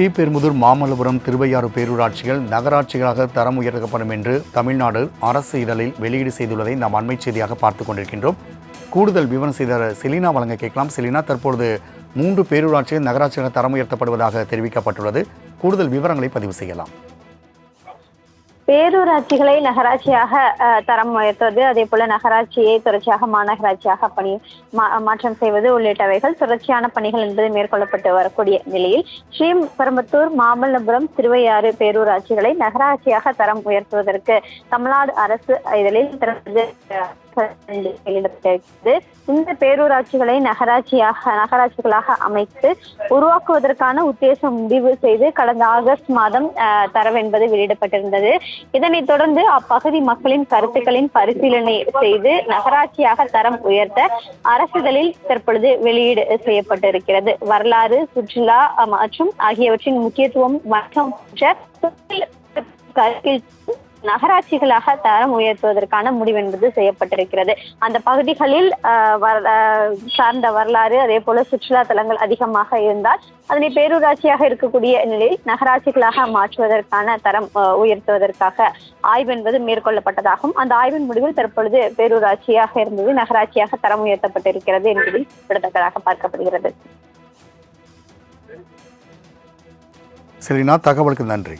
ஸ்ரீபெரும்புதூர் மாமல்லபுரம் திருவையாறு பேரூராட்சிகள் நகராட்சிகளாக தரம் உயர்த்தப்படும் என்று தமிழ்நாடு அரசு இதழில் வெளியீடு செய்துள்ளதை நாம் அண்மை செய்தியாக பார்த்து கொண்டிருக்கின்றோம். கூடுதல் விவரம் செய்த செலினா வழங்க கேட்கலாம். செலினா தற்பொழுது மூன்று பேரூராட்சிகள் நகராட்சிகளாக தரம் உயர்த்தப்படுவதாக தெரிவிக்கப்பட்டுள்ளது. கூடுதல் விவரங்களை பதிவு செய்யலாம். பேரூராட்சிகளை நகராட்சியாக தரம் உயர்த்துவது அதே போல நகராட்சியை தொடர்ச்சியாக மாநகராட்சியாக பணி மா- மாற்றம் செய்வது உள்ளிட்டவைகள் தொடர்ச்சியான பணிகள் என்பது மேற்கொள்ளப்பட்டு வரக்கூடிய நிலையில் ஸ்ரீபெரும்புத்தூர் மாமல்லபுரம் திருவையாறு பேரூராட்சிகளை நகராட்சியாக தரம் உயர்த்துவதற்கு தமிழ்நாடு அரசு இதழில் திறந்து வெளியிடப்பட்டிருக்கிறது இந்த பேரூராட்சிகளை நகராட்சியாக நகராட்சிகளாக அமைத்து உருவாக்குவதற்கான உத்தேசம் முடிவு செய்து கடந்த ஆகஸ்ட் மாதம் தரவு என்பது வெளியிடப்பட்டிருந்தது. இதனைத் தொடர்ந்து அப்பகுதி மக்களின் கருத்துக்களின் பரிசீலனை செய்து நகராட்சியாக தரம் உயர்த்த அரசிதழில் தற்பொழுது வெளியீடு செய்யப்பட்டிருக்கிறது. வரலாறு சுற்றுலா மற்றும் ஆகியவற்றின் முக்கியத்துவம் மற்றும் கருத்தில் நகராட்சிகளாக தரம் உயர்த்துவதற்கான முடிவு என்பது செய்யப்பட்டிருக்கிறது. அந்த பகுதிகளில் சார்ந்த வரலாறு அதே போல சுற்றுலா தலங்கள் அதிகமாக இருந்தால் அதனை பேரூராட்சியாக இருக்கக்கூடிய நிலையில் நகராட்சிகளாக மாற்றுவதற்கான தரம் உயர்த்துவதற்காக ஆய்வு என்பது மேற்கொள்ளப்பட்டதாகும். அந்த ஆய்வின் முடிவில் தற்பொழுது பேரூராட்சியாக இருந்தது நகராட்சியாக தரம் உயர்த்தப்பட்டிருக்கிறது என்பதில் குறிப்பிடத்தக்கதாக பார்க்கப்படுகிறது. செலினா தகவலுக்கு நன்றி.